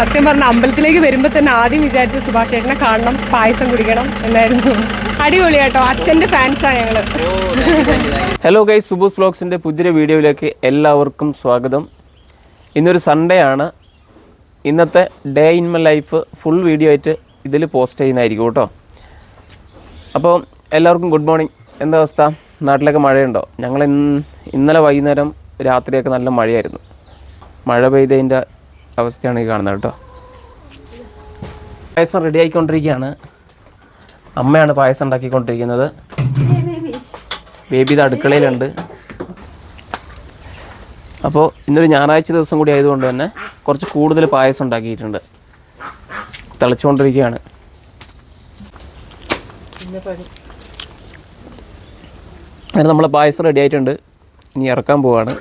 സത്യം പറഞ്ഞ അമ്പലത്തിലേക്ക് വരുമ്പോൾ തന്നെ ആദ്യം വിചാരിച്ച സുഭാഷ് ചേട്ടനെ കാണണം പായസം കുടിക്കണം എന്നായിരുന്നു. അടിപൊളി കേട്ടോ. അച്ഛന്റെ ഫാൻസാണ് ഞങ്ങൾ. ഹലോ ഗൈസ് സുബൂസ് വ്ലോഗ്സിന്റെ പുതിയ വീഡിയോയിലേക്ക് എല്ലാവർക്കും സ്വാഗതം. ഇന്നൊരു സൺഡേ ആണ്. ഇന്നത്തെ day in my life full video ആയിട്ട് ഇതിൽ പോസ്റ്റ് ചെയ്യുന്നതായിരിക്കും കേട്ടോ. അപ്പോൾ എല്ലാവർക്കും ഗുഡ് മോർണിംഗ് എന്താ അവസ്ഥ? നാട്ടിലൊക്കെ മഴയുണ്ടോ? ഞങ്ങൾ ഇന്നലെ വൈകുന്നേരം രാത്രിയൊക്കെ നല്ല മഴയായിരുന്നു. മഴ പെയ്തതിന്റെ അവസ്ഥയാണ് ഈ കാണുന്നത് കേട്ടോ. പായസം റെഡി ആയിക്കൊണ്ടിരിക്കുകയാണ്. അമ്മയാണ് പായസം ഉണ്ടാക്കിക്കൊണ്ടിരിക്കുന്നത്. ബേബി ഇത് അടുക്കളയിലുണ്ട്. അപ്പോൾ ഇന്നൊരു ഞായറാഴ്ച ദിവസം കൂടി ആയതുകൊണ്ട് തന്നെ കുറച്ച് കൂടുതൽ പായസം ഉണ്ടാക്കിയിട്ടുണ്ട്. തിളച്ചുകൊണ്ടിരിക്കുകയാണ്. അങ്ങനെ പായസം റെഡി ആയിട്ടുണ്ട്. ഇനി ഇറക്കാൻ പോവാണ്.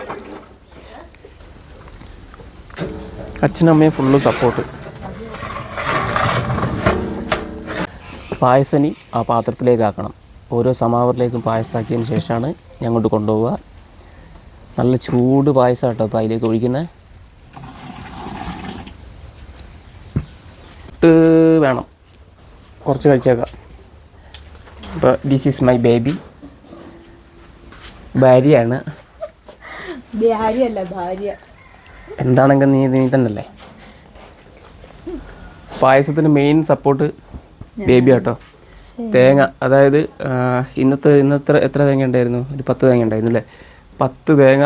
അച്ഛനും അമ്മയും ഫുള്ള് സപ്പോർട്ട് പായസനി ആ പാത്രത്തിലേക്കാക്കണം. ഓരോ സമാവറിലേക്കും പായസമാക്കിയതിന് ശേഷമാണ് ഞങ്ങോട്ട് കൊണ്ടുപോവുക. നല്ല ചൂട് പായസം കേട്ടോ അപ്പോൾ അതിലേക്ക് ഒഴിക്കുന്നത് ഇട്ട് വേണം. കുറച്ച് കഴിച്ചേക്കാം. അപ്പോൾ ദിസ് ഈസ് മൈ ബേബി ഭാര്യയാണ്. ഭാര്യയല്ല ഭാര്യ. എന്താണെങ്കിൽ നീ നീ തന്നെയല്ലേ പായസത്തിന് മെയിൻ സപ്പോർട്ട് ബേബി ആട്ടോ. തേങ്ങ അതായത് ഇന്നത്തെ ഇന്നത്ര എത്ര തേങ്ങ ഉണ്ടായിരുന്നു? ഒരു പത്ത് തേങ്ങ ഉണ്ടായിരുന്നു അല്ലേ? പത്ത് തേങ്ങ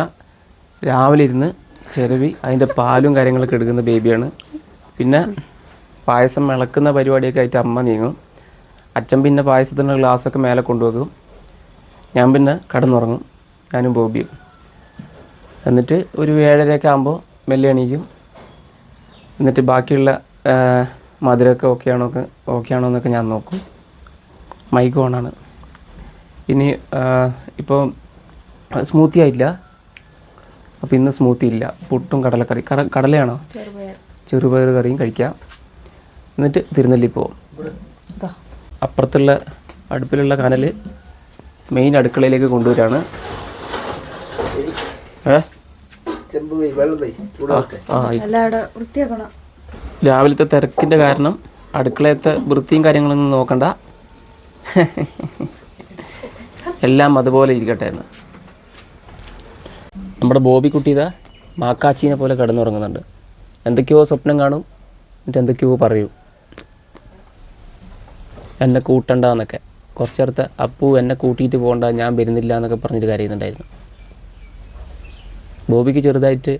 രാവിലെ ഇരുന്ന് ചിരവി അതിന്റെ പാലും കാര്യങ്ങളൊക്കെ എടുക്കുന്ന ബേബിയാണ് പിന്നെ പായസം ഇളക്കുന്ന പരിപാടിയൊക്കെ ആയിട്ട് അമ്മ നീങ്ങും. അച്ഛൻ പിന്നെ പായസത്തിന്റെ ഗ്ലാസ്സൊക്കെ മേലെ കൊണ്ടുവെക്കും. ഞാൻ പിന്നെ കടന്നുറങ്ങും. ഞാനും ബോബിയും. എന്നിട്ട് ഒരു ഏഴരയൊക്കെ ആകുമ്പോൾ മെല്ലെ എണീക്കും. എന്നിട്ട് ബാക്കിയുള്ള മധുരമൊക്കെ ഓക്കെ ആണോ ഓക്കെ ആണോ എന്നൊക്കെ ഞാൻ നോക്കും. മൈക്ക് ഓണാണ് ഇനി ഇപ്പോൾ സ്മൂത്തി ആയില്ല അപ്പോൾ ഇന്ന് സ്മൂത്തി ഇല്ല. പുട്ടും കടലക്കറി കട കടലയാണോ? ചെറുപയർ. കറിയും കഴിക്കാം. എന്നിട്ട് തിരുനെല്ലി പോവും. അപ്പുറത്തുള്ള അടുപ്പിലുള്ള കനൽ മെയിൻ അടുക്കളയിലേക്ക് കൊണ്ടുവരാണ്. ഏ? ആ ആ, എല്ലാവിടെ വൃത്തിയാക്കണം. രാവിലത്തെ തിരക്കിന്റെ കാരണം അടുക്കളയത്തെ വൃത്തിയും കാര്യങ്ങളൊന്നും നോക്കണ്ട. എല്ലാം അതുപോലെ ഇരിക്കട്ടെ എന്ന്. നമ്മുടെ ബോബിക്കുട്ടി ഇതാ മാക്കാച്ചീനെ പോലെ കിടന്നുറങ്ങുന്നുണ്ട്. എന്തൊക്കെയോ സ്വപ്നം കാണും എന്നിട്ട് എന്തൊക്കെയോ പറയൂ. എന്നെ കൂട്ടണ്ട എന്നൊക്കെ കുറച്ചേരത്തെ അപ്പു എന്നെ കൂട്ടിയിട്ട് പോകണ്ട ഞാൻ വരുന്നില്ല എന്നൊക്കെ പറഞ്ഞിട്ട് കരയുന്നുണ്ടായിരുന്നു. ബോബിക്ക് ചെറുതായിട്ട്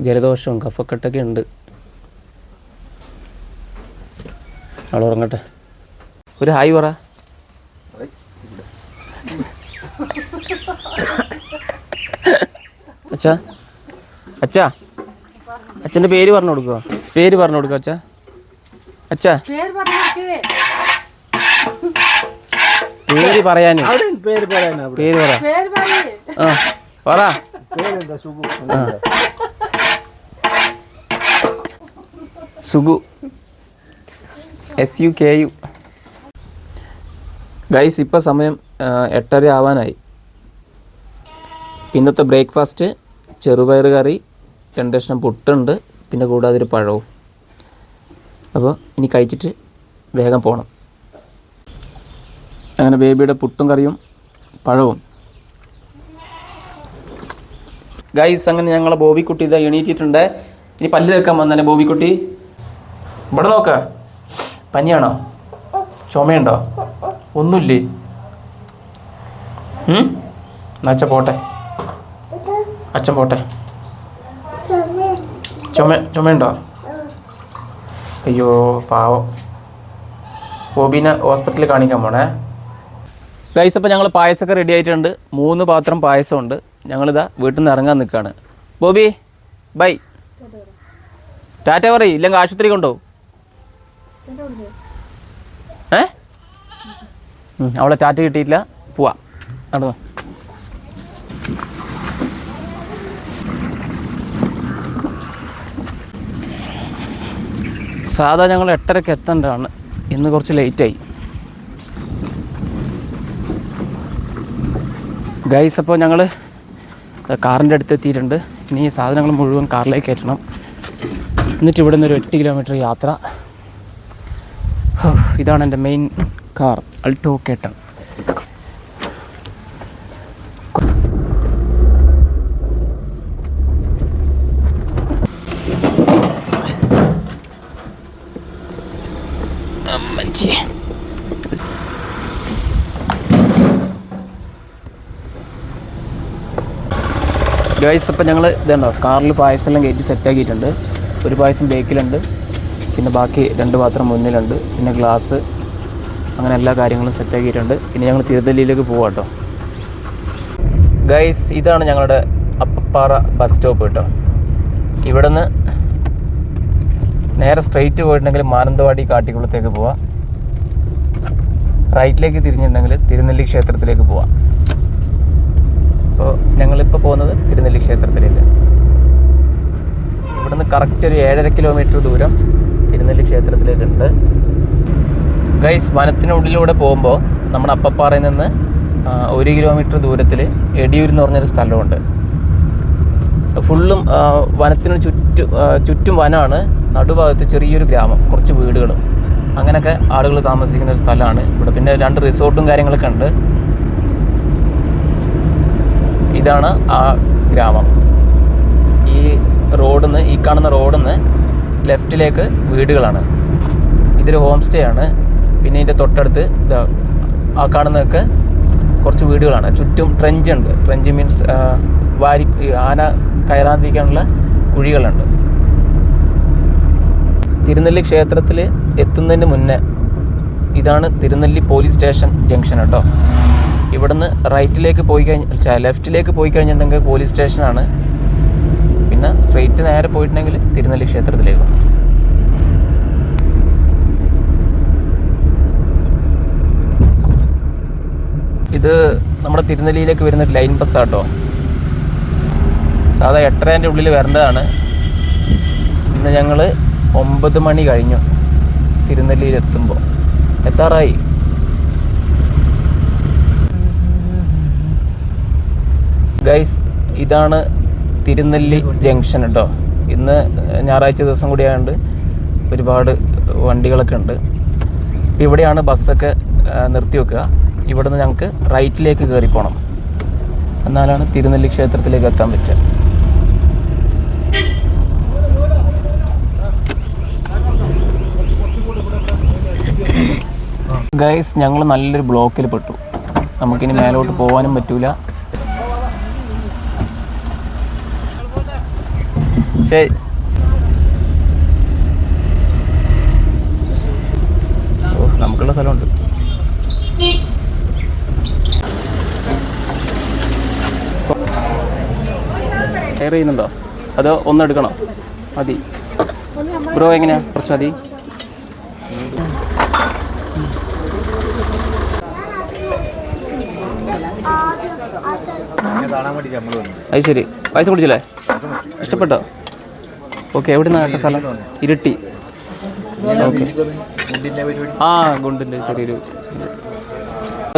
ജലദോഷവും കഫക്കെട്ടൊക്കെ ഉണ്ട്. അവൾ ഉറങ്ങട്ടെ. ഒരു ഹായ് പറ. അച്ഛാ. അച്ഛാ. അച്ഛന്റെ പേര് പറഞ്ഞു കൊടുക്കുക പേര് പറഞ്ഞു കൊടുക്കുക അച്ഛാ? അച്ഛാ. പേര് പറയാൻ പേര് പറയാനാ പേര് പറ. ആ. പറ. Suku S U K U guys ഇപ്പോൾ സമയം എട്ടര ആവാനായി. ഇന്നത്തെ ബ്രേക്ക്ഫാസ്റ്റ് ചെറുപയർ കറി രണ്ട് കഷ്ണം പുട്ടുണ്ട് പിന്നെ കൂടാതെ ഒരു പഴവും. അപ്പോൾ ഇനി കഴിച്ചിട്ട് വേഗം പോകണം അങ്ങനെ ബേബിയുടെ പുട്ടും കറിയും പഴവും. ഗൈസ് അങ്ങനെ ഞങ്ങളെ ബോബിക്കുട്ടി ഇതാ എണീറ്റിട്ടുണ്ട്. ഇനി പല്ല് തേക്കാൻ വന്നെ ബോബിക്കുട്ടി? ഇവിടെ നോക്ക. പനിയാണോ? ചുമയുണ്ടോ? ഒന്നുമില്ലേ? അച്ഛൻ പോട്ടെ. അച്ഛൻ പോട്ടെ. ചുമ ചുമയുണ്ടോ? അയ്യോ പാവം. ബോബീനെ ഹോസ്പിറ്റലിൽ കാണിക്കാൻ പോണേ. ഗൈസ് അപ്പോൾ ഞങ്ങൾ പായസമൊക്കെ റെഡി ആയിട്ടുണ്ട്. മൂന്ന് പാത്രം പായസമുണ്ട്. ഞങ്ങളിതാ വീട്ടിൽ നിന്ന് ഇറങ്ങാൻ നിൽക്കുകയാണ് ബോബി ബൈ. ടാറ്റ പറയും ഇല്ലെങ്കിൽ ആശുപത്രി കൊണ്ടോ? ഏ? അവളെ ടാറ്റ കിട്ടിയിട്ടില്ല. പോവാം. നടന്നു. സാധാ ഞങ്ങൾ എട്ടരക്ക് എത്തേണ്ടതാണ്. ഇന്ന് കുറച്ച് ലേറ്റായി. ഗൈസ് അപ്പോൾ ഞങ്ങൾ കാറിന്റെ അടുത്ത് എത്തിയിട്ടുണ്ട്. ഇനി ഈ സാധനങ്ങൾ മുഴുവൻ കാറിലേക്ക് കയറ്റണം. എന്നിട്ട് ഇവിടെ നിന്ന് ഒരു എട്ട് കിലോമീറ്റർ യാത്ര. ഇതാണ് എന്റെ മെയിൻ കാർ അൾട്ടോ കേട്ടൺ ഗൈസ് അപ്പം ഞങ്ങൾ ഇതുണ്ടോ? കാറിൽ പായസം എല്ലാം കയറ്റി സെറ്റാക്കിയിട്ടുണ്ട് ഒരു പായസം ബേക്കിലുണ്ട്. പിന്നെ ബാക്കി രണ്ട് പാത്രം മുന്നിലുണ്ട്. പിന്നെ ഗ്ലാസ്. അങ്ങനെ എല്ലാ കാര്യങ്ങളും സെറ്റാക്കിയിട്ടുണ്ട് പിന്നെ ഞങ്ങൾ തിരുനെല്ലിയിലേക്ക് പോവാം കേട്ടോ ഗൈസ് ഇതാണ് ഞങ്ങളുടെ അപ്പപ്പാറ ബസ് സ്റ്റോപ്പ് കേട്ടോ ഇവിടെ നിന്ന് നേരെ സ്ട്രെയിറ്റ് പോയിട്ടുണ്ടെങ്കിൽ മാനന്തവാടി കാട്ടിക്കുളത്തേക്ക് പോവാം. റൈറ്റിലേക്ക് തിരിഞ്ഞിട്ടുണ്ടെങ്കിൽ തിരുനെല്ലി ക്ഷേത്രത്തിലേക്ക് പോവാം. അപ്പോൾ ഞങ്ങളിപ്പോൾ പോകുന്നത് തിരുനെല്ലി ക്ഷേത്രത്തിലേക്ക്. ഇവിടുന്ന് കറക്റ്റ് ഒരു ഏഴര കിലോമീറ്റർ ദൂരം തിരുനെല്ലി ക്ഷേത്രത്തിലേക്കുണ്ട്. ഗൈസ് വനത്തിനുള്ളിലൂടെ പോകുമ്പോൾ നമ്മുടെ അപ്പപ്പാറയിൽ നിന്ന് ഒരു കിലോമീറ്റർ ദൂരത്തിൽ എടിയൂർ എന്ന് പറഞ്ഞൊരു സ്ഥലമുണ്ട്. ഫുള്ളും വനത്തിന് ചുറ്റും ചുറ്റും വനമാണ് നടുഭാഗത്ത് ചെറിയൊരു ഗ്രാമം കുറച്ച് വീടുകളും. അങ്ങനെയൊക്കെ ആളുകൾ താമസിക്കുന്ന ഒരു സ്ഥലമാണ്. ഇവിടെ പിന്നെ രണ്ട് റിസോർട്ടും കാര്യങ്ങളൊക്കെ ഉണ്ട്. ഇതാണ് ആ ഗ്രാമം. ഈ റോഡിൽ നിന്ന് ഈ കാണുന്ന റോഡിൽ നിന്ന് ലെഫ്റ്റിലേക്ക് വീടുകളാണ്. ഇതൊരു ഹോം സ്റ്റേ ആണ്. പിന്നെ ഇതിന്റെ തൊട്ടടുത്ത് ഇതാ ആ കാണുന്നതൊക്കെ കുറച്ച് വീടുകളാണ്. ചുറ്റും ട്രെഞ്ച് ഉണ്ട്. ട്രെഞ്ച് മീൻസ് വാരി ആന കയറാതിരിക്കാനുള്ള കുഴികളുണ്ട്. തിരുനെല്ലി ക്ഷേത്രത്തിൽ എത്തുന്നതിന് മുന്നേ ഇതാണ് തിരുനെല്ലി പോലീസ് സ്റ്റേഷൻ ജംഗ്ഷൻ കേട്ടോ. ഇവിടുന്ന് റൈറ്റിലേക്ക് പോയി കഴിഞ്ഞാൽ ലെഫ്റ്റിലേക്ക് പോയി കഴിഞ്ഞിട്ടുണ്ടെങ്കിൽ പോലീസ് സ്റ്റേഷനാണ്. പിന്നെ സ്ട്രെയിറ്റ് നേരെ പോയിട്ടുണ്ടെങ്കിൽ തിരുനെല്ലി ക്ഷേത്രത്തിലേക്ക്. ഇത് നമ്മുടെ തിരുനെല്ലിയിലേക്ക് വരുന്ന ലൈൻ ബസ് ആട്ടോ സാധാ എട്ടരേന്റെ ഉള്ളിൽ വരേണ്ടതാണ്. ഇന്ന് ഞങ്ങൾ ഒമ്പത് മണി കഴിഞ്ഞു തിരുനെല്ലിയിൽ എത്തുമ്പോൾ എത്താറായി. ഗൈസ് ഇതാണ് തിരുനെല്ലി ജംഗ്ഷൻ കേട്ടോ ഇന്ന് ഞായറാഴ്ച ദിവസം കൂടിയായതുകൊണ്ട് ഒരുപാട് വണ്ടികളൊക്കെ ഉണ്ട്. ഇപ്പം ഇവിടെയാണ് ബസ്സൊക്കെ നിർത്തി വെക്കുക. ഇവിടെ നിന്ന് ഞങ്ങൾക്ക് റൈറ്റിലേക്ക് കയറി പോകണം എന്നാലാണ് തിരുനെല്ലി ക്ഷേത്രത്തിലേക്ക് എത്താൻ പറ്റുക. ഗൈസ് ഞങ്ങൾ നല്ലൊരു ബ്ലോക്കിൽ പെട്ടു. നമുക്കിനി മേലോട്ട് പോകാനും പറ്റൂല. ശരി ഓ നമുക്കുള്ള സ്ഥലമുണ്ട്. ഷെയർ ചെയ്യുന്നുണ്ടോ? അതോ ഒന്നെടുക്കണോ മതി. ബ്രോ എങ്ങനെയാ? കുറച്ച് മതി. അത് ശരി. പൈസ കുടിച്ചില്ലേ ഇഷ്ടപ്പെട്ടോ? ഓക്കെ എവിടെ നിന്നാണ് സ്ഥലം? ഇരുട്ടി. ഓക്കെ. ആ ഗുണ്ടിന്റെ ചെറിയൊരു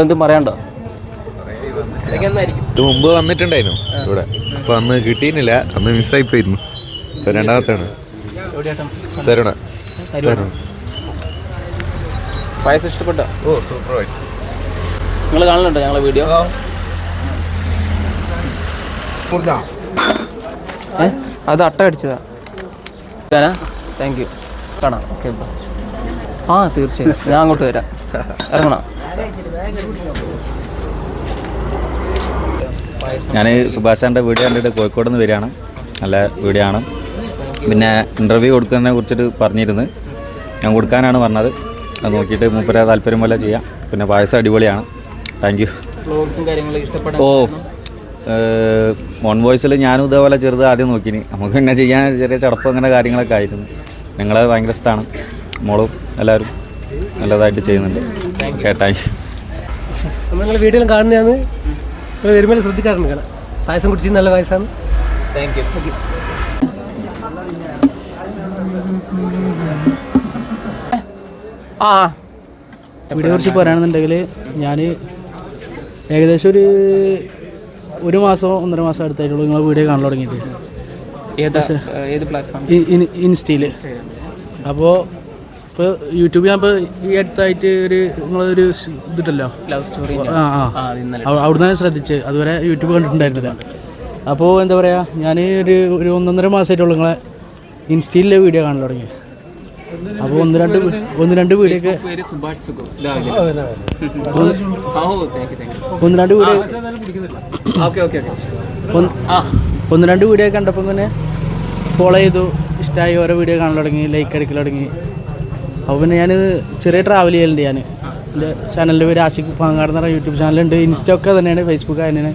എന്തും പറയാണ്ടോ ഇത് മുമ്പ് വന്നിട്ടുണ്ടായിരുന്നു ഇവിടെ. അപ്പൊ അന്ന് കിട്ടിയില്ല അന്ന് മിസ്സായി പോയിരുന്നു. ഇപ്പൊ രണ്ടാമത്താണ് തരുണ. പായസം ഇഷ്ടപ്പെട്ടോ? ഓ സൂപ്പർവൈസ് നിങ്ങൾ കാണലുണ്ടോ ഞങ്ങളെ വീഡിയോ? അത് അട്ട അടിച്ചതാ. താങ്ക് യു കാണാം. ഓക്കെ ആ തീർച്ചയായും. ഞാൻ അങ്ങോട്ട് വരാം. ഇറങ്ങണം. ഞാൻ സുഭാഷാന്റെ വീഡിയോ കണ്ടിട്ട് കോഴിക്കോട് നിന്ന് വരികയാണ്. നല്ല വീഡിയോ ആണ്. പിന്നെ ഇന്റർവ്യൂ കൊടുക്കുന്നതിനെ കുറിച്ചിട്ട് പറഞ്ഞിരുന്നു. ഞാൻ കൊടുക്കാനാണ് പറഞ്ഞത്. അത് നോക്കിയിട്ട് മൂപ്പരെ താല്പര്യം പോലെ ചെയ്യാം. പിന്നെ പായസം അടിപൊളിയാണ്. താങ്ക് യു ഓ ഓൺ വോയിസിൽ ഞാനും ഇതേപോലെ ചെറുത് ആദ്യം നോക്കിനി. നമുക്ക് പിന്നെ ചെയ്യാൻ ചെറിയ ചടപ്പ് അങ്ങനെ കാര്യങ്ങളൊക്കെ ആയിരുന്നു. നിങ്ങളെ ഭയങ്കര ഇഷ്ടമാണ് മോളും എല്ലാവരും നല്ലതായിട്ട് ചെയ്യുന്നുണ്ട്. കേട്ടായി വീട്ടിലും നമ്മൾ നിങ്ങളെ വീഡിയോയിലും കാണുന്നതാണ്. നിങ്ങൾ വരുമ്പോൾ ശ്രദ്ധിക്കാറുണ്ട് കാണാം പായസം കുടിച്ച് നല്ല പായസമാണ് താങ്ക് യു ആ. വീഡിയോ കുറിച്ച് പറയുകയാണെന്നുണ്ടെങ്കിൽ ഞാൻ ഏകദേശം ഒരു ഒരു മാസം ഒന്നര മാസം അടുത്തായിട്ടുള്ളൂ നിങ്ങൾ വീഡിയോ കാണാൻ തുടങ്ങിയിട്ട്. ഇൻസ്റ്റയിൽ അപ്പോൾ ഇപ്പോൾ യൂട്യൂബിൽ ഞാൻ ഇപ്പോൾ ഈ അടുത്തായിട്ട് ഒരു നിങ്ങളൊരു ഇതിട്ടല്ലോ? ലവ് സ്റ്റോറി ആ ആ. അവ- അവിടുന്ന് ഞാൻ ശ്രദ്ധിച്ച്. അതുവരെ യൂട്യൂബ് കണ്ടിട്ടുണ്ടായിരുന്നില്ല. അപ്പോൾ എന്താ പറയുക ഞാൻ ഒരു ഒരു ഒന്നൊന്നര മാസമായിട്ടുള്ളൂ നിങ്ങളെ ഇൻസ്റ്റയിലെ വീഡിയോ കാണാൻ തുടങ്ങി. അപ്പോൾ ഒന്ന് രണ്ട് ഒന്ന് രണ്ട് യു ഒന്ന് രണ്ട് ഓക്കെ ഒന്ന് രണ്ട് വീഡിയോ കണ്ടപ്പോൾ ഇങ്ങനെ ഫോളോ ചെയ്തു. ഇഷ്ടമായി ഓരോ വീഡിയോ കാണാൻ തുടങ്ങി ലൈക്ക് അടിക്കൽ തുടങ്ങി. അപ്പോൾ പിന്നെ ഞാൻ ചെറിയ ട്രാവൽ ചെയ്യലുണ്ട് ഞാൻ എന്റെ ചാനലിന്റെ പേര് ആഷിഖ് പാങ്ങാട് എന്ന് പറഞ്ഞ യൂട്യൂബ് ചാനലുണ്ട് ഇൻസ്റ്റ ഒക്കെ തന്നെയാണ് ഫേസ്ബുക്ക് തന്നെയാണ്.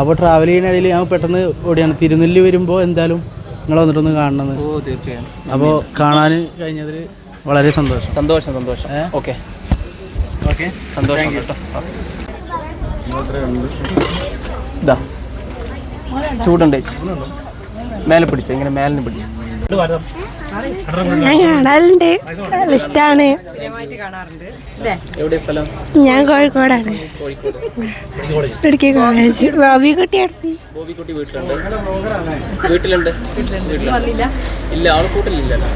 അപ്പോൾ ട്രാവൽ ചെയ്യുന്ന ഇടയിൽ ഞാൻ പെട്ടെന്ന് ഓടിയാണ് തിരുനെല്ലി വരുമ്പോൾ എന്തായാലും നിങ്ങൾ വന്നിട്ടൊന്ന് കാണണമെന്ന് ഓ തീർച്ചയായും. അപ്പോൾ കാണാൻ കഴിഞ്ഞതിൽ വളരെ സന്തോഷം. സന്തോഷം സന്തോഷം. ഓക്കെ. ഓക്കെ. സന്തോഷം കേട്ടോ. ഇതാ ചൂടുണ്ട്. മേലെ പിടിച്ചു ഇങ്ങനെ മേലിന് പിടിച്ചു. ഞാൻ കാണാറുണ്ട് സ്ഥലം? ഞാൻ കോഴിക്കോടാണ്. ഇടുക്കി കോളേജ്. ബോബി കുട്ടിയാണ് വീട്ടിലുണ്ട്. ഇല്ല കൂട്ടിലില്ലല്ലോ.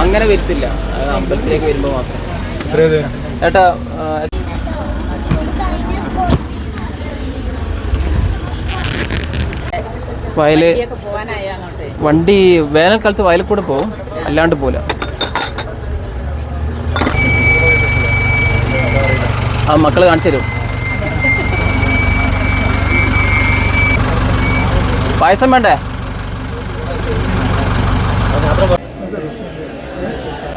അങ്ങനെ വരത്തില്ല. അത് അമ്പലത്തിലേക്ക് വരുമ്പോ മാത്രം. ഏട്ടാ ആ, വയൽ വണ്ടി വേനൽക്കാലത്ത് വയലിൽ കൂടെ പോകും. അല്ലാണ്ട് പോല ആ മക്കൾ കാണിച്ചു തരും. പായസം വേണ്ടേ?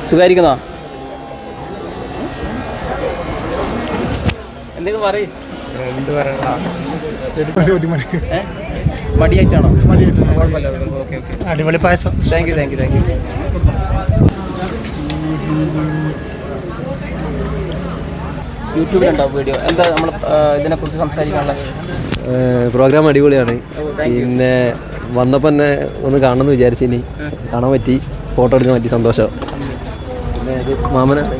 സുഖായിരിക്കുന്നോ? എന്തെങ്കിലും പറയും? മടിയായിട്ടാണോ? കുഴപ്പമില്ല ഓക്കെ ഓക്കെ. അടിപൊളി പായസം. Thank you thank you thank you യൂട്യൂബിലുണ്ടോ video എന്താ നമ്മൾ ഇതിനെക്കുറിച്ച് സംസാരിക്കാനുള്ള പ്രോഗ്രാം അടിപൊളിയാണ്. പിന്നെ വന്നപ്പോൾ തന്നെ ഒന്ന് കാണണമെന്ന് വിചാരിച്ചു ഇനി കാണാൻ പറ്റി ഫോട്ടോ എടുക്കാൻ പറ്റി സന്തോഷം. പിന്നെ ഇത് മാമനാണ്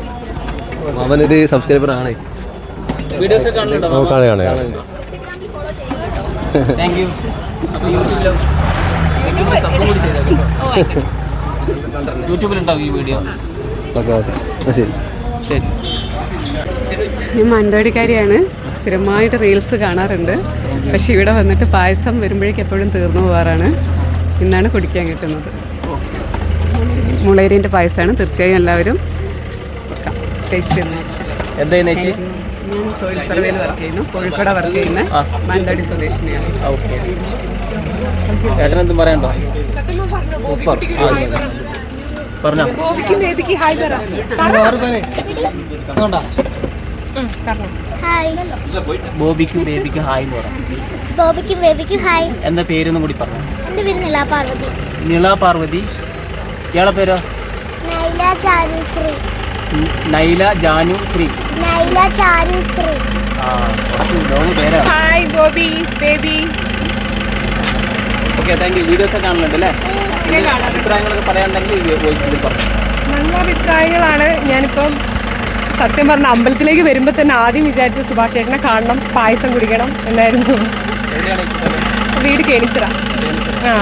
മാമനൊരു സബ്സ്ക്രൈബർ ആണ്. വീഡിയോസ് കാണുന്നുണ്ടോ കാണാം കാണാം താങ്ക് യു യൂട്യൂബിലുണ്ടാവും ഈ വീഡിയോ. Okay okay. ശരി. ശരി. ഞാൻ മാനന്തവാടിക്കാരിയാണ് സ്ഥിരമായിട്ട് റീൽസ് കാണാറുണ്ട്. പക്ഷെ ഇവിടെ വന്നിട്ട് പായസം വരുമ്പോഴേക്ക് എപ്പോഴും തീർന്നു പോകാറാണ് ഇന്നാണ് കുടിക്കാൻ കിട്ടുന്നത്. മുളേരിന്റെ പായസമാണ്. തീർച്ചയായും എല്ലാവരും ടേസ്റ്റ് ചെയ്യുന്നത് ഞാൻ സോയിൽ സർവേയിൽ വർക്ക് ചെയ്യുന്നു. കോഴിക്കോട് വർക്ക് ചെയ്യുന്ന മാനന്തവാടി സ്വദേശിനിയാണ്. ഓക്കെ ഏട്ടനെന്തും പറയണ്ടോ സൂപ്പർ. പറഞ്ഞോ. ബോബിക്ക് ബേബിക്ക് ഹായ് പറ. ബോബിക്കും ബേബിക്കും ഹായ് എന്ന് പറ. ബോബിക്കും ബേബിക്കും ഹായ് എന്താ പേരൊന്നും കൂടി പറഞ്ഞു എന്റെ പേര് നില പാർവതി. നില പാർവതി. ഇയാളെ പേരോ? നൈല ചാരുശ്രീ ശ്രീ. നൈല ജാനു ശ്രീ. നൈല ചാരുശ്രീ ആ കുറച്ച് ലോങ് പേരാ hi Bobby Baby. Okay thank you videos ഒക്കെ കാണുന്നുണ്ട് അല്ലേ? അഭിപ്രായങ്ങളൊക്കെ പറയാനുണ്ടെങ്കിൽ വോയിസിൽ പറഞ്ഞു നല്ല അഭിപ്രായങ്ങളാണ് ഞാനിപ്പം സത്യം പറഞ്ഞ അമ്പലത്തിലേക്ക് വരുമ്പോൾ തന്നെ ആദ്യം വിചാരിച്ച സുഭാഷ് ചേട്ടനെ കാണണം പായസം കുടിക്കണം എന്നായിരുന്നു? വീട് കേണിച്ചിറ. ആ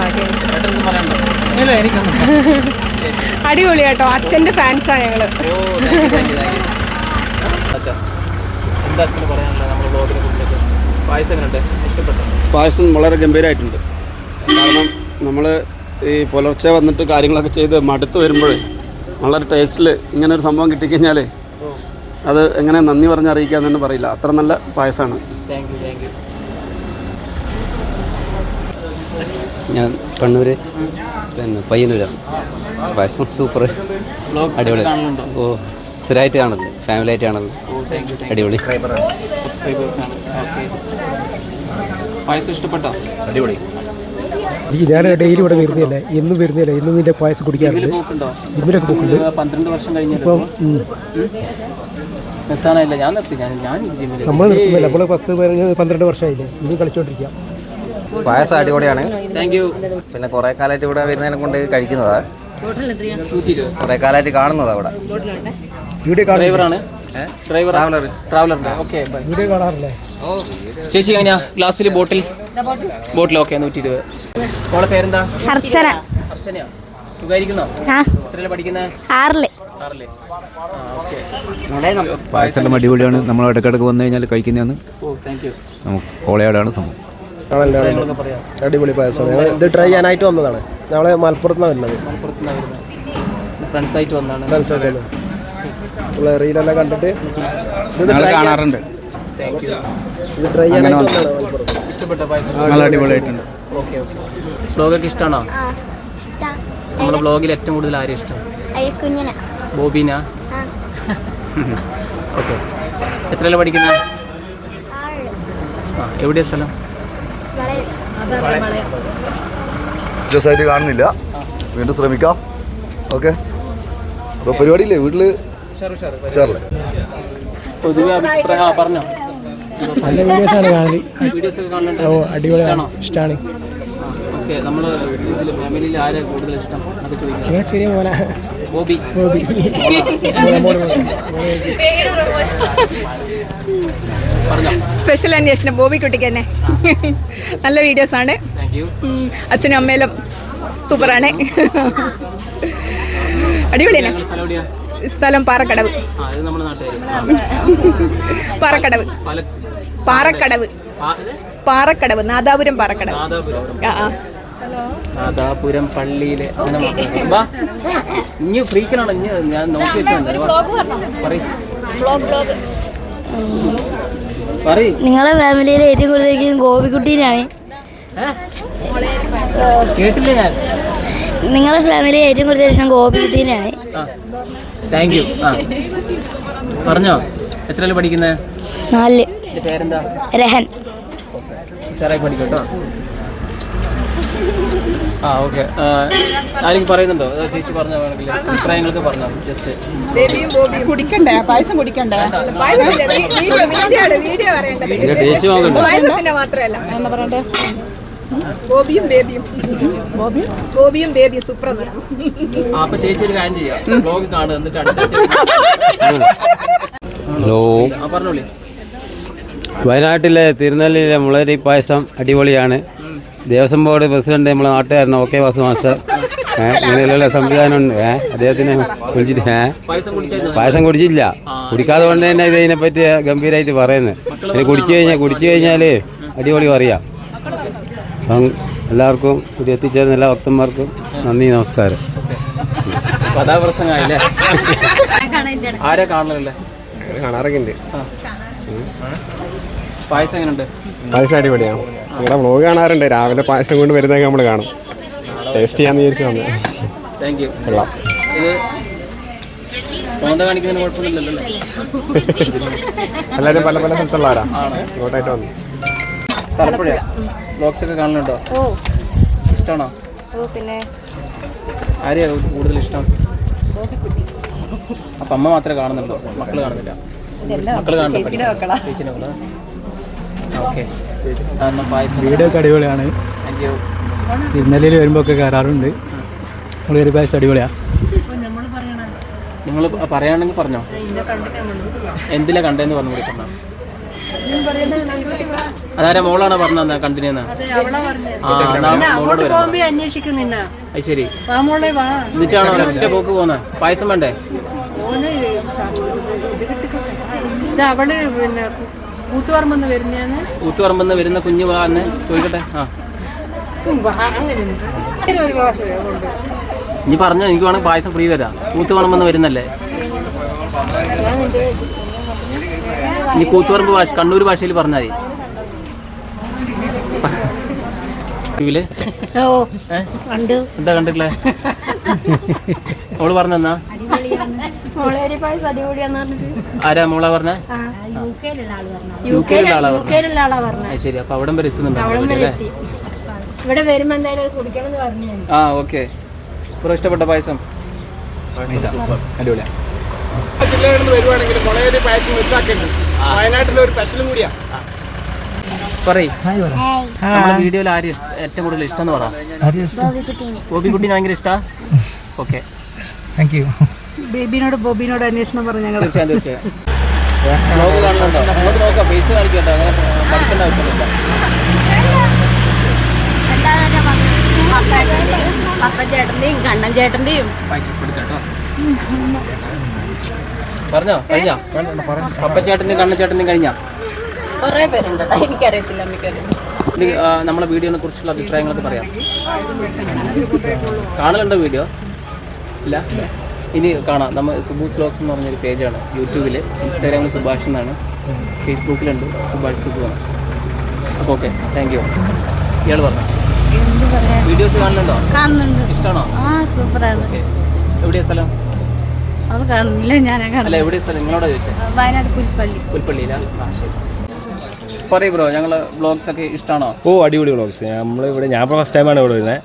അടിപൊളി കേട്ടോ. അച്ഛന്റെ ഫാൻസാ ഞങ്ങൾ. പായസം വളരെ ഗംഭീരമായിട്ടുണ്ട് കാരണം നമ്മൾ ഈ പുലർച്ചെ വന്നിട്ട് കാര്യങ്ങളൊക്കെ ചെയ്ത് മടുത്ത് വരുമ്പോൾ വളരെ ടേസ്റ്റിൽ ഇങ്ങനെ ഒരു സംഭവം കിട്ടിക്കഴിഞ്ഞാൽ അത് എങ്ങനെ നന്ദി പറഞ്ഞ് അറിയിക്കാന്ന് തന്നെ പറയില്ല. അത്ര നല്ല പായസമാണ് ഞാൻ കണ്ണൂര്. പിന്നെ പയ്യന്നൂരാണ് പായസം സൂപ്പർ അടിപൊളി. ഓ സ്ഥിരമായിട്ട് കാണുന്നു. ഫാമിലി ആയിട്ട് കാണുന്നു. അടിപൊളി. പായസം ഇഷ്ടപ്പെട്ടോ? അടിപൊളി. ഞാൻ ഡെയിലി ഇവിടെ വരുന്നില്ല എന്നും വരുന്നില്ല എന്നും നിന്റെ പായസം കുടിക്കാറുണ്ട്. ഇവരൊക്കെ ജിമ്മിലൊക്കെ പോക്കുണ്ട്. പന്ത്രണ്ട് വർഷം നിർത്താനായില്ല ഞാൻ നിർത്തി. ഞാൻ ഞാൻ നമ്മൾ നിർത്തുന്നില്ല. നമ്മൾ പത്ത് പതിനഞ്ച് പന്ത്രണ്ട് വർഷമായില്ലേ? ഇനി കളിച്ചോണ്ടിരിക്കാം. പായസം അടിപൊളിയാണ്. താങ്ക് യു പിന്നെ കുറേ കാലമായിട്ട് ഇവിടെ വരുന്നതിനെ കൊണ്ട് കഴിക്കുന്നതാ. കുറെ കാലമായിട്ട് കാണുന്നതാ ഇവിടെ. വീഡിയോ ഡ്രൈവറാണ് driver traveller okay bye video കാണാറില്ലേ? ചേച്ചി എങ്ങനെയാ ഗ്ലാസ്സിൽ ബോട്ടിൽ ബോട്ടിൽ ഓക്കെ നൂറ്റി ഇരുപത് മോളെ പേരെന്താ? അർച്ചന. അർച്ചനയോ? സുഖമായിരിക്കുന്നോ ആ. എത്രയല്ലേ പഠിക്കുന്നത് ആറിൽ. ആറില്ലേ ആ ഓക്കെ. പായസം അടിപൊളിയാണ് നമ്മൾ ഇടയ്ക്കിടയ്ക്ക് വന്നു കഴിഞ്ഞാൽ കഴിക്കുന്നതാണ് നമുക്ക് കോളയാടാണ് സംഭവം. അടിപൊളി പായസം. ഇത് ട്രൈ ചെയ്യാനായിട്ട് വന്നതാണ്. ഞങ്ങൾ മലപ്പുറത്താണ് വരുന്നത്. മലപ്പുറത്തുനിന്നാണ് വരുന്നത്. ഫ്രണ്ട്സായിട്ട് വന്നാണ്. നമ്മൾ റീലെല്ലാം കണ്ടിട്ട് ഇത് ട്രൈ ചെയ്യാനായിട്ട് വന്നതാണ് മലപ്പുറത്ത്. ഇഷ്ടപ്പെട്ട പായസം? നല്ല അടിപൊളിയായിട്ടുണ്ട്. Okay okay. ബ്ലോഗൊക്കെ ഇഷ്ടമാണോ നമ്മുടെ ബ്ലോഗിൽ ഏറ്റവും കൂടുതൽ ആരും ഇഷ്ടം? ബോബിന? ഓക്കെ. എത്രയല്ല ആ എവിടെയാ സ്ഥലം? കാണുന്നില്ല. വീണ്ടും ശ്രമിക്കാം. ഓക്കെ. അപ്പോൾ പരിപാടിയില്ലേ? വീട്ടിൽ പൊതുവെ അഭിപ്രായം പറഞ്ഞോ. നല്ല വീഡിയോസാണ് കാണൽ. വീഡിയോസ് ഒക്കെ ഓ അടിപൊളിയാണ് ഇഷ്ടമാണോ ഓക്കെ നമ്മൾ ഇതിൽ ഫാമിലിയിൽ ആരാ കൂടുതൽ ഇഷ്ടം? ചോദിക്കാം. ചെറിയ മോനെ ബോബി. പറഞ്ഞോ. സ്പെഷ്യൽ അന്വേഷണം ബോബിക്കുട്ടിക്ക് തന്നെ. നല്ല വീഡിയോസ് ആണ് അച്ഛനും അമ്മയിലും സൂപ്പറാണ്. അടിപൊളിയല്ലേ സ്ഥലം പാറക്കടവ്. ആ ഇത് നമ്മുടെ നാട്ടുകാർ പാറക്കടവ്. പാറക്കടവ്. പാറക്കടവ് നാദാപുരം പാറക്കടവ്. നാദാപുരം. പള്ളിയിലെ ഇനി ഫ്രീക്കനാണ് ഇനി ഞാൻ നോക്കി വെച്ചാൽ നിങ്ങളെ ഫാമിലിയിലെ ഏറ്റവും കൂടുതൽ ഗോപിക്കുട്ടീനാണ് കേട്ടില്ല ഞാൻ. നിങ്ങളെ ഫാമിലിയിൽ ഏറ്റവും കൂടുതൽ ഇഷ്ടം ഗോപിക്കുട്ടീനാണ് താങ്ക് യു ആ. പറഞ്ഞോ. എത്ര പഠിക്കുന്നത് നാല് പേരെന്താ? രഹൻ. ഉഷാറായി പഠിക്കും കേട്ടോ ആ ഓക്കെ. ആരെങ്കിലും പറയുന്നുണ്ടോ? അതോ ചേച്ചി പറഞ്ഞോ വേണമെങ്കിൽ? അഭിപ്രായങ്ങളൊക്കെ പറഞ്ഞോ? ജസ്റ്റ് കുടിക്കണ്ടേ? പായസം കുടിക്കണ്ടേ? എന്താ പറയണ്ടേ? ബോബിയും ബേബിയും. ബോബിയും ബോബിയും ബേബിയും ആ അപ്പൊ ചേച്ചി ഒരു കാര്യം ചെയ്യാം. ബ്ലോഗ് കാണുക എന്നിട്ട് അടുത്ത ഹലോ. പറഞ്ഞോളി. വയനാട്ടിലെ തിരുനെല്ലിയിലെ മുളരി പായസം അടിപൊളിയാണ്. ദേവസ്വം ബോർഡ് പ്രസിഡന്റ് നമ്മളെ നാട്ടുകാരൻ ഓക്കെ വാസു മാസ്റ്റർ ഇങ്ങനെയുള്ള സംവിധാനമുണ്ട് ഏഹ് അദ്ദേഹത്തിനെ വിളിച്ചിട്ട് ഏഹ് പായസം കുടിച്ചില്ല. കുടിക്കാതെ കൊണ്ട് തന്നെ ഇത് ഇതിനെപ്പറ്റി ഗംഭീരമായിട്ട് പറയുന്നത്. ഇനി കുടിച്ചു കഴിഞ്ഞാൽ കുടിച്ചു കഴിഞ്ഞാൽ അടിപൊളി പറയാം. അപ്പം എല്ലാവർക്കും ഇത് എത്തിച്ചേർന്ന എല്ലാ ഭക്തന്മാർക്കും നന്ദി നമസ്കാരം. കഥാപ്രസംഗമായില്ലേ? ആരാ കാണലല്ലേ കാണാറൊക്കെ ഉണ്ട് പായസം എങ്ങനെയുണ്ട് പായസം അടിപൊളിയാണ് നിങ്ങളുടെ വ്ളോഗ് കാണാറുണ്ട്. രാവിലെ പായസം കൊണ്ട് വരുന്നതൊക്കെ നമ്മൾ കാണും. ടേസ്റ്റ് ചെയ്യാന്ന് വിചാരിച്ചു വന്നു താങ്ക് യു കൊള്ളാം. ഇത് മോന്ത കാണിക്കുന്നതിന് കുഴപ്പമൊന്നുമില്ലല്ലോ. എല്ലാവരും പല പല സ്ഥലത്തുള്ളവരാ. ഇങ്ങോട്ടായിട്ട് വന്നു. തലപ്പുഴ. ബ്ലോഗ്സ് ഒക്കെ കാണലുണ്ടോ? ഇഷ്ടമാണോ പിന്നെ? ആരെയാ കൂടുതൽ ഇഷ്ടം? അപ്പൊ അമ്മ മാത്രമേ കാണുന്നുള്ളൂ. മക്കൾ കാണുന്നില്ല. മക്കൾ കാണുന്നില്ല ചേച്ചിനെ ഓക്കെ. വീഡിയോ ഒക്കെ അടിപൊളിയാണ്. തിരുനെല്ലിയിൽ വരുമ്പോൾ ഒക്കെ കയറാറുണ്ട് മുളകരി പായസം അടിപൊളിയാണ് നിങ്ങൾ പറയുകയാണെങ്കിൽ പറഞ്ഞോ? എന്തിലാ കണ്ടെന്ന് പറഞ്ഞു? കൊടുക്കണം അതാരാ മോളാണ് പറഞ്ഞത് കണ്ടിന്യൂന്ന്? അത് ശരി. എന്നിട്ടാണോ ഒറ്റ പോക്ക് പോകുന്നത് പായസം വേണ്ടേ? അവൾ പിന്നെ കൂത്തുപറമ്പെന്ന് വരുന്നതാണ് കൂത്തുപറമ്പെന്ന് വരുന്ന കുഞ്ഞു വാ എന്ന് ചോദിക്കട്ടെ. ആ. ഇനി പറഞ്ഞോ എനിക്ക് വേണമെങ്കിൽ പായസം ഫ്രീ തരാം. കൂത്തുപറമ്പെന്ന് വരുന്നല്ലേ? ഇനി കൂത്തുപറമ്പ് ഭാഷ കണ്ണൂർ ഭാഷയിൽ പറഞ്ഞാൽ മതി. എന്താ കണ്ടിട്ടില്ലേ അവൾ പറഞ്ഞെന്നാ? ആരാ മോളാ പറഞ്ഞ? യു കെയിലുള്ള ആൾ പറഞ്ഞു. ശരി അപ്പൊ അവിടം വരെ എത്തുന്നുണ്ടോ? ഇവിടെ വരെ അല്ലേ എത്തി. ഇവിടെ വരുമ്പോ എന്തായാലും കുടിക്കണം എന്ന് പറഞ്ഞു ആ ഓക്കെ. ഇഷ്ടപ്പെട്ട പായസം? അടിപൊളിയാണ് ജില്ലയിൽ നിന്ന് വരുവാണെങ്കിൽ വളരെ പാഷൻ മിസ്സാക്കരുത് വയനാട്ടിലെ ഒരു സ്പെഷ്യലും കൂടിയാണ് സോറി നമ്മുടെ വീഡിയോയിൽ ആര് ഏറ്റവും കൂടുതൽ ഇഷ്ടം? എന്ന് പറ ഭയങ്കര ഇഷ്ടാ? ഓക്കെ താങ്ക് യു ബേബിനോട് ബോബിനോട് അന്വേഷണം പറഞ്ഞു ഞങ്ങൾ തീർച്ചയായും തീർച്ചയായും. ബ്ലോഗ് കാണുന്നുണ്ടോ? നമുക്ക് നോക്കാം ഫേസ് കാണിക്കട്ടെ അങ്ങനെ പഠിക്കേണ്ട ആവശ്യമില്ല പപ്പച്ചേട്ടന്റെയും കണ്ണൻ ചേട്ടന്റെയും പൈസ പറഞ്ഞോ കഴിഞ്ഞോ? പപ്പച്ചേട്ടനും കണ്ണച്ചേട്ടനും കഴിഞ്ഞോ? കുറേ പേരുണ്ട്. എനിക്കറിയത്തില്ല നമ്മളെ വീഡിയോനെ കുറിച്ചുള്ള അഭിപ്രായങ്ങളൊക്കെ പറയാം. കാണലുണ്ടോ വീഡിയോ? ഇല്ല? ഇനി കാണാം. നമ്മൾ സുബൂസ് വ്ലോഗ്സ് എന്ന് പറഞ്ഞൊരു പേജാണ് യൂട്യൂബിൽ ഇൻസ്റ്റാഗ്രാമിൽ സുഭാഷ് എന്നാണ്. ഫേസ്ബുക്കിലുണ്ട്. സുഭാഷ് സുബു ആണ്. അപ്പോൾ ഓക്കെ താങ്ക് യു ഇയാൾ പറഞ്ഞു? വീഡിയോസ് കാണലുണ്ടോ? കാണുന്നുണ്ട്. ഇഷ്ടമാണോ ആ സൂപ്പറാണ്. ഓക്കെ. എവിടെയാ സ്ഥലം? അത് കാണില്ല ഞാൻ അല്ല എവിടെ സ്ഥലം? നിങ്ങളോട് ചോദിച്ചത് വയനാട് പുൽപ്പള്ളി. പുൽപ്പള്ളിയിലാണ് ആ ശരി. പറയൂ ബ്രോ ഞങ്ങൾ ബ്ലോഗ്സ് ഒക്കെ ഇഷ്ടമാണോ ഓ അടിപൊളി വ്ളോഗ്സ് നമ്മളിവിടെ ഞാൻ ഇപ്പോൾ ഫസ്റ്റ് ടൈമാണ് ഇവിടെ വരുന്നത്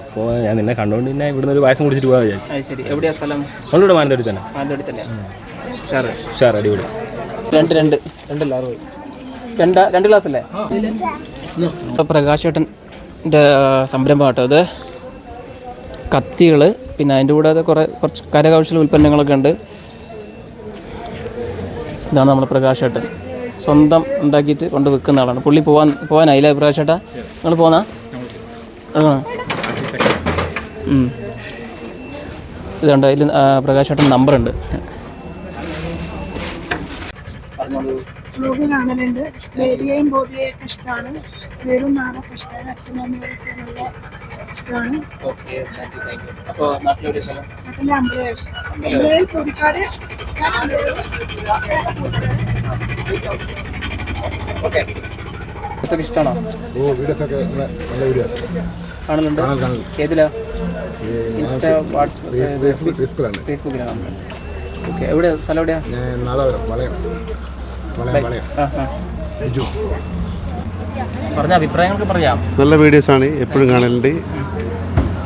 അപ്പോൾ ഞാൻ നിന്നെ കണ്ടുകൊണ്ട് പിന്നെ ഇവിടുന്ന് ഒരു പായസം കുടിച്ചിട്ട് പോകാൻ വിചാരിച്ചു. അത് ശരി. എവിടെയാ സ്ഥലം? നമ്മളിവിടെ മാനന്തവാടി തന്നെ. മാനന്തവാടി തന്നെ. ഉഷാറ്. ഉഷാർ അടിപൊളി. രണ്ട് രണ്ട്. രണ്ടല്ല അറുപത് രണ്ട് രണ്ട് ക്ലാസ് അല്ലേ? ഇപ്പോൾ പ്രകാശ് ചേട്ടന്റെ സംരംഭം കേട്ടോ. അത് കത്തികൾ പിന്നെ അതിന്റെ കൂടാതെ കുറേ കുറച്ച് കരകൗശല ഉൽപ്പന്നങ്ങളൊക്കെ ഉണ്ട്. ഇതാണ് നമ്മൾ പ്രകാശേട്ടൻ സ്വന്തം ഉണ്ടാക്കിയിട്ട് കൊണ്ട് വിൽക്കുന്ന ആളാണ്. പുള്ളി പോവാൻ പോകാനായില്ലേ പ്രകാശ് ചേട്ടാ നിങ്ങൾ പോന്നാ. ഇതുണ്ട് അതിൽ പ്രകാശ് നമ്പറുണ്ട്. ബോബിയെയും ഒക്കെ ഇഷ്ടമാണ്. വെറും നാളെ ഇഷ്ടമാണ്. അച്ഛനും അമ്മയൊക്കെ നല്ല ഇഷ്ടമാണ് അഭിപ്രായങ്ങൾക്ക് അപ്പോൾ സ്ഥലം? നാട്ടിലെ ഓക്കെ. ഇഷ്ടമാണോ? ഓ നല്ല വീഡിയോസ് ആണ് ഏതിലാ? ഇൻസ്റ്റ വാട്സപ്പ് ഫേസ്ബുക്കിലാണ് ഫേസ്ബുക്കിലാണ് ഓക്കെ എവിടെയാ? സ്ഥലം എവിടെയാ? ഞാൻ നാളെ വരാം വളയം വളയം വളയം. ആ ആ. ബിജു. പറഞ്ഞ അഭിപ്രായങ്ങളൊക്കെ പറയാം നല്ല വീഡിയോസാണ് എപ്പോഴും കാണലുണ്ട്.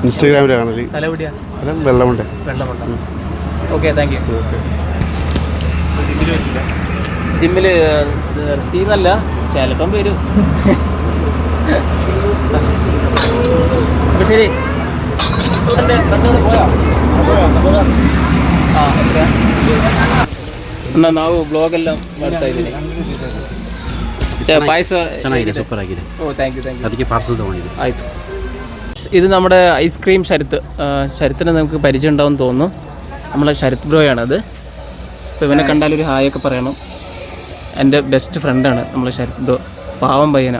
ഇൻസ്റ്റാഗ്രാമിൽ കാണല് സ്ഥലം എവിടെയാ സ്ഥലം വെള്ളമുണ്ട് വെള്ളമുണ്ട ഓക്കെ താങ്ക് യു ജിമ്മിൽ നിർത്തിയെന്നല്ല ചിലപ്പം വരും അപ്പോൾ ശരി എൻ്റെ ഫ്രണ്ടോട് പോയോ ആ എത്രയാ എന്നാ ನಾವು ಬ್ಲಾಗ್ ಎಲ್ಲ ಮಾಡ್ತಾ ಇದ್ದೀನಿ ಪಾಯಸ ಚೆನ್ನಾಗಿದೆ ಸೂಪರ್ ಆಗಿದೆ ಓ ಥ್ಯಾಂಕ್ ಯು ಥ್ಯಾಂಕ್ ಯು ಅದಕ್ಕೆ ಪಾರ್ಸಲ್ ತೊಗೊಂಡಿದ್ದೀನಿ ആയിട്ട് ഇത് നമ്മുടെ ഐസ്ക്രീം ശരത്ത് ശരത്തിന് നമുക്ക് പരിചയം ഉണ്ടാവും തോന്നുന്നു. നമ്മളെ ശരത് ബ്രോയാണത് അപ്പോൾ ഇവനെ കണ്ടാൽ ഒരു ഹായ് ഒക്കെ പറയണം. എന്റെ ബെസ്റ്റ് ഫ്രണ്ടാണ് നമ്മളെ ശരത് ബ്രോ പാവം പയ്യന.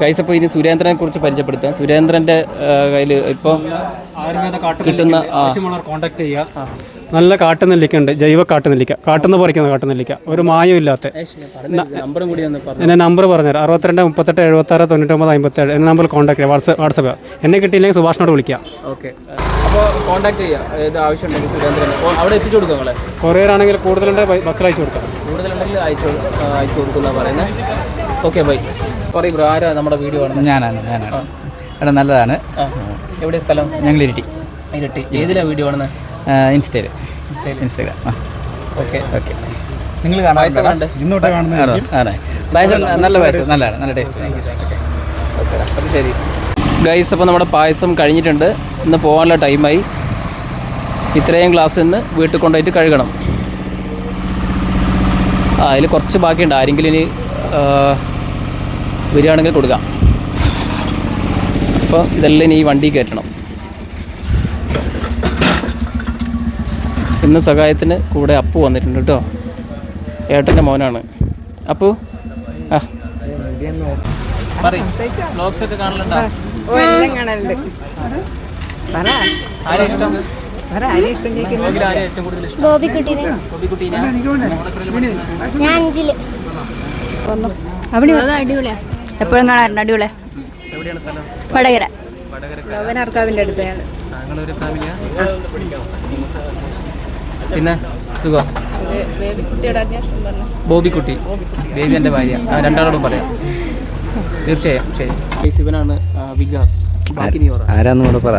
കൈസപ്പോൾ അപ്പോൾ ഇനി സുരേന്ദ്രനെ കുറിച്ച് പരിചയപ്പെടുത്താം. സുരേന്ദ്രന്റെ കയ്യിൽ ഇപ്പോൾ കിട്ടുന്ന കോൺടാക്ട് ചെയ്യുക. നല്ല കാട്ടുനെല്ലിക്ക ജൈവ കാട്ടുനെല്ലിക്ക. കാട്ടുന്ന പറിക്കുന്ന കാട്ടുനെല്ലിക്ക. ഒരു മായം ഇല്ലാത്ത നമ്പറും കൂടി ഒന്ന് പറഞ്ഞു എന്റെ നമ്പർ പറഞ്ഞുതരാം. അറുപത്തിരണ്ട് മുപ്പത്തെട്ട് എഴുപത്താറ് തൊണ്ണൂറ്റൊമ്പത് അമ്പത്തേഴ്. എന്ന നമ്പർ കോൺടാക്ട് ചെയ്യാം. വാട്സപ്പ് വാട്സപ്പ് എന്നെ കിട്ടിയില്ലെങ്കിൽ സുഭാഷിനോട് വിളിക്കാം. ഓക്കെ. അപ്പോൾ കോൺടാക്ട് ചെയ്യാം. ഏത് ആവശ്യമുണ്ടെങ്കിൽ സുരേന്ദ്രൻ അപ്പോൾ അവിടെ എത്തിച്ചു കൊടുക്കാം നിങ്ങളെ? കൊറിയർ ആണെങ്കിൽ കൂടുതലുണ്ടെങ്കിൽ ബസ്സിൽ അയച്ചു കൊടുക്കാം. കൂടുതലുണ്ടെങ്കിൽ അയച്ചു അയച്ചു കൊടുക്കുന്ന പറയുന്നത് ഓക്കെ ബൈ. പറയൂ ബ്രോ ആരാ നമ്മുടെ വീഡിയോ ആണ് ഞാനാണ് ഞാനാണ്. എടാ നല്ലതാണ്. എവിടെ സ്ഥലം? ഞങ്ങൾ ഇരിട്ടി. ഇരട്ടി. ഏതിലാണ് വീഡിയോ ആണെന്ന് ഇൻസ്റ്റയിൽ ഇൻസ്റ്റയിൽ ഇൻസ്റ്റാഗ്രാം ആ. ഓക്കെ. ഓക്കെ നിങ്ങൾ പായസം കണ്ട് ഇന്നോട്ട് കാണുന്നത് പായസം നല്ല പായസം നല്ലതാണ് നല്ല ടേസ്റ്റ് അപ്പോൾ ശരി ഗൈസ് അപ്പോൾ നമ്മുടെ പായസം കഴിഞ്ഞിട്ടുണ്ട്. ഇന്ന് പോകാനുള്ള ടൈമായി. ഇത്രയും ഗ്ലാസ് ഇന്ന് വീട്ടിൽ കൊണ്ടുപോയിട്ട് കഴുകണം. ആ അതിൽ കുറച്ച് ബാക്കിയുണ്ട്. ആരെങ്കിലും ഇനി വരികയാണെങ്കിൽ കൊടുക്കാം. അപ്പോൾ ഇതെല്ലാം ഇനി ഈ വണ്ടി കയറ്റണം. ഇന്ന് സഹായത്തിന് കൂടെ അപ്പു വന്നിട്ടുണ്ട് കേട്ടോ. ഏട്ടന്റെ മോനാണ്. അപ്പു ആ. എപ്പോഴും കാണാറുണ്ട് അടിപൊളിയാ. വടകര. അടുത്താണ് ഞങ്ങളൊരു ഫാമിലിയാ? പിന്നെ സുഖം. ബോബി കുട്ടി പറഞ്ഞു ബോബിക്കുട്ടി. ബേബി എന്റെ ഭാര്യ. രണ്ടാളോടും പറയാം. തീർച്ചയായും. ശരി. ശിവനാണ് വികാസ്. ബാക്കി നീ പറ. ആരാന്ന് കൂടെ പറ.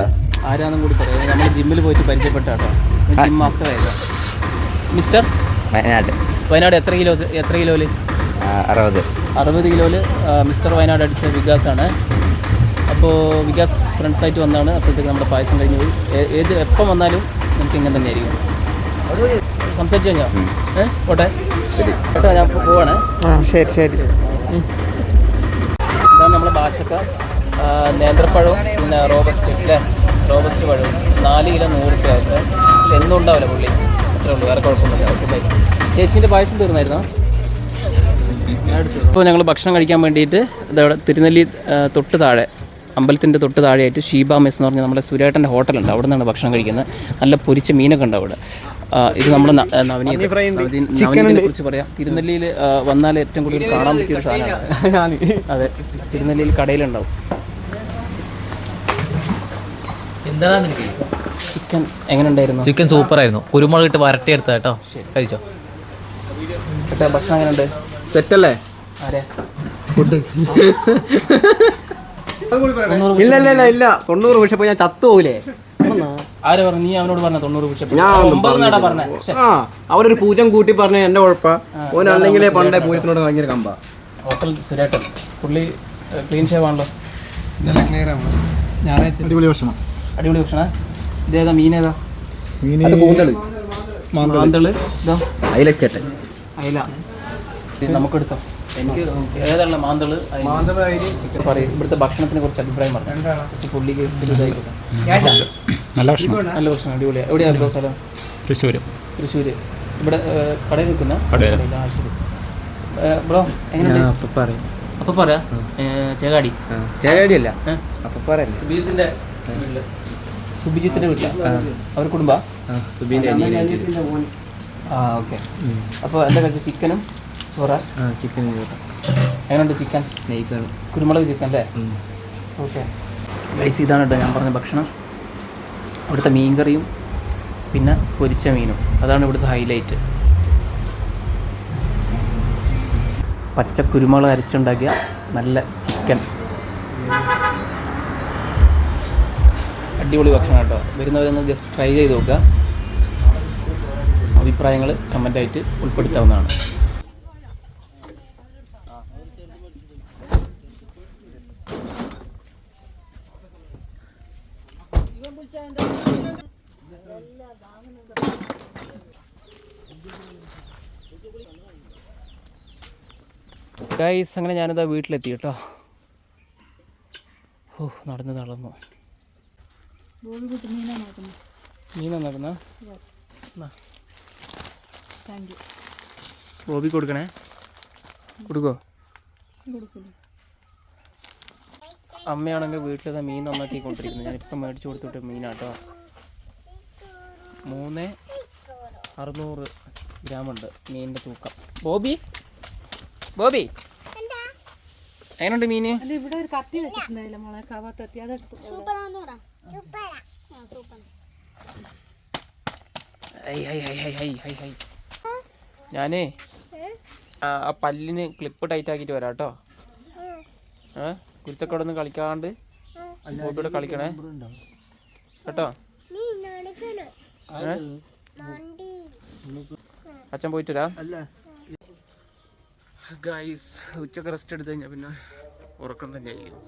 ആരാന്നും കൂടി പറയാം. നമ്മൾ ജിമ്മിൽ പോയിട്ട് പരിചയപ്പെട്ടാട്ടോ. ജിം മാസ്റ്റർ ആയിരുന്നു മിസ്റ്റർ? വയനാട്. വയനാട് എത്ര കിലോ എത്ര കിലോയിൽ അറുപത്. അറുപത് കിലോയിൽ മിസ്റ്റർ വയനാട് അടിച്ച വികാസ് ആണ് അപ്പോൾ വികാസ് ഫ്രണ്ട്സായിട്ട് വന്നാണ്. അപ്പോഴത്തേക്ക് നമ്മുടെ പായസം കഴിഞ്ഞ് പോയി. ഏത് എപ്പം വന്നാലും നമുക്ക് ഇങ്ങനെ തന്നെ ആയിരിക്കും സംസാരിച്ചു കഴിഞ്ഞോ? ഏ? പോട്ടെ. കേട്ടോ ഞാൻ പോവാണ്. ശരി ശരി. ഇതാണ് നമ്മളെ ഭാഷക്ക. നേന്ത്രപ്പഴവും പിന്നെ റോബസ്റ്റ് അല്ലേ? റോബസ്റ്റ് പഴവും നാല് കിലോ നൂറ് രൂപ ആയിട്ട് എന്നും ഉണ്ടാവില്ല പുള്ളി. അത്രേ ഉള്ളൂ. വേറെ കുഴപ്പമൊന്നുമില്ല. ഓക്കെ ചേച്ചീന്റെ പായസം തീർന്നായിരുന്നോ? ഇപ്പോൾ ഞങ്ങൾ ഭക്ഷണം കഴിക്കാൻ വേണ്ടിയിട്ട് ഇതവിടെ തിരുനെല്ലി തൊട്ട് താഴെ അമ്പലത്തിന്റെ തൊട്ട് താഴെയായിട്ട് ഷീബ മെസ് എന്ന് പറഞ്ഞാൽ നമ്മുടെ സുരേട്ടന്റെ ഹോട്ടലുണ്ട്. അവിടെ നിന്നാണ് ഭക്ഷണം കഴിക്കുന്നത്. നല്ല പൊരിച്ച മീനൊക്കെ ഉണ്ട് അവിടെ. ഇത് നമ്മൾ നവനീത്. നവനീ- നവനീതിനെ കുറിച്ച് പറയാം. തിരുനെല്ലിയിൽ വന്നാൽ ഏറ്റവും കൂടുതൽ കാണാൻ പറ്റിയ ഒരു സാധനമാണ്. അതെ. തിരുനെല്ലിയിൽ കടയിലുണ്ടാവും. എന്താണ് നിനക്ക്? ചിക്കൻ എങ്ങനെ ഉണ്ടായിരുന്നു ചിക്കൻ സൂപ്പർ ആയിരുന്നു കുരുമുളക് ഇട്ട് വരട്ടി എടുത്ത കേട്ടോ കഴിച്ചോ? ഭക്ഷണം എങ്ങനെയുണ്ട്? സെറ്റല്ലേ ആരെ? ഫുഡ് ഇല്ല ഇല്ല ഇല്ല ഇല്ല. തൊണ്ണൂറ് പക്ഷെ ഞാൻ ചത്തുപോകില്ലേ ആര് പറഞ്ഞു? നീ അവനോട് പറഞ്ഞ തൊണ്ണൂറ് പുഷപ്പ് ഞാൻ ഒന്നും ഒമ്പത് നേടാ പറഞ്ഞേ. പറഞ്ഞിട്ടില്ല. ആ അവരൊരു പൂജം കൂട്ടി പറഞ്ഞ എന്റെ കുഴപ്പ ഓനല്ലെങ്കിലേ പണ്ടേ പൂജത്തിനോട് ഭയങ്കര കമ്പ. ഹോട്ടൽ സുരേട്ടൻ. പുള്ളി ക്ലീൻ ഷേവ് ആണല്ലോ. അടിപൊളി ഭക്ഷണം. അടിപൊളി ഭക്ഷണ? ഇതേതാ മീനേതാ അത് കൂന്തൾ. മാന്തൾ. ഇതോ? അതിലൊക്കെ അയില. നമുക്കെടുത്തോ എനിക്ക് ഏതാണ് മാന്തൾ മാന്തൾ ചിക്കൻ പറയും ഇവിടുത്തെ ഭക്ഷണത്തിനെ കുറിച്ച് അഭിപ്രായം പറഞ്ഞു കുറച്ച് പുള്ളിക്ക് നല്ല ഭക്ഷണം. നല്ല ഭക്ഷണം. അടിപൊളിയാണ് എവിടെയാണ് ബ്രോ സ്ഥലം? തൃശ്ശൂർ തൃശ്ശൂർ ഇവിടെ കടയിൽ നിൽക്കുന്ന? ബ്രോ എങ്ങനെയുണ്ട്? അപ്പൊ പറയും. അപ്പൊ പറയാ ചേകാടി. ചേകാടി അല്ല? അപ്പൊ പറയാം. സുബിജിത്തിന്റെ വീട്ടിൽ. സുബിജിത്തിന്റെ വീട്ടില. അവർ കുടുംബ? സുബീന്റെ ആ ഓക്കെ. അപ്പോൾ എന്താ കഴിച്ച ചിക്കനും? ചോറ? ചിക്കൻ എങ്ങനെയുണ്ട് ചിക്കൻ നൈസാണ് കുരുമുളക് ചിക്കൻ അല്ലേ? ഓക്കെ ഗൈസ് ഇതാണ് കേട്ടോ ഞാൻ പറഞ്ഞ ഭക്ഷണം. ഇവിടുത്തെ മീൻ കറിയും പിന്നെ പൊരിച്ച മീനും. അതാണ് ഇവിടുത്തെ ഹൈലൈറ്റ് പച്ച കുരുമുളക് അരച്ചുണ്ടാക്കിയ നല്ല ചിക്കൻ അടിപൊളി ഭക്ഷണം കേട്ടോ വരുന്നവരൊന്ന് ജസ്റ്റ് ട്രൈ ചെയ്ത് നോക്കുക. അഭിപ്രായങ്ങൾ കമന്റായിട്ട് ഉൾപ്പെടുത്താവുന്നതാണ്. ഗൈസ് അങ്ങനെ ഞാനിതാ വീട്ടിലെത്തി കേട്ടോ. ഓ നടന്ന് നടന്നു. മീനാ നടന്ന? ബോബി കൊടുക്കണേ? കൊടുക്കോ? അമ്മയാണെങ്കിൽ വീട്ടിലത് മീൻ നന്നാക്കിക്കൊണ്ടിരിക്കുന്നത് ഞാനിപ്പം മേടിച്ചു കൊടുത്തിട്ട് മീനാട്ടോ. മൂന്ന് അറുന്നൂറ് ഗ്രാമുണ്ട് മീനിന്റെ തൂക്കം. ബോബി? ബോബി? എങ്ങനെയുണ്ട് മീന്? ഇവിടെ ഒരു കത്തി വെച്ചിട്ടുണ്ടായില്ല മോളെ. കവാത്തെത്തി ഞാനേ ആ ആ പല്ലിന് ക്ലിപ്പ് ടൈറ്റ് ആക്കിയിട്ട് വരാം കേട്ടോ ഏ കുരുത്തക്കോടെ ഒന്ന് കളിക്കാണ്ട് ബോബിയുടെ കളിക്കണേ. കേട്ടോ? അച്ഛൻ പോയിട്ട് വരാം. ഗൈസ് ഉച്ചയ്ക്ക് റെസ്റ്റ് എടുത്തു കഴിഞ്ഞാൽ പിന്നെ ഉറക്കം തന്നെയായിരിക്കും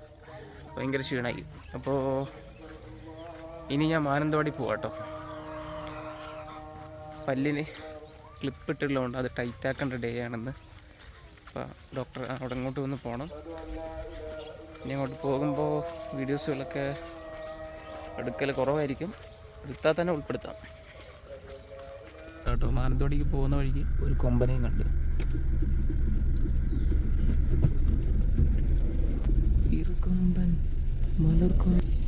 ഭയങ്കര ക്ഷീണമായി അപ്പോൾ ഇനി ഞാൻ മാനന്തവാടി പോവാം കേട്ടോ പല്ലിന് ക്ലിപ്പ് ഇട്ടുള്ളതുകൊണ്ട് അത് ടൈറ്റാക്കേണ്ട ഡേ ആണെന്ന്. അപ്പോൾ ഡോക്ടർ അവിടെ അങ്ങോട്ട് വന്ന് പോകണം ഇനി അങ്ങോട്ട് പോകുമ്പോൾ വീഡിയോസുകളൊക്കെ എടുക്കൽ കുറവായിരിക്കും. എടുത്താൽ തന്നെ ഉൾപ്പെടുത്താം. കേട്ടോ മാനന്തവാടിക്ക് പോകുന്ന വഴിക്ക് ഒരു കൊമ്പനെയും കണ്ട്. ഇരുകൊമ്പൻ മലർക്കൊമ്പൻ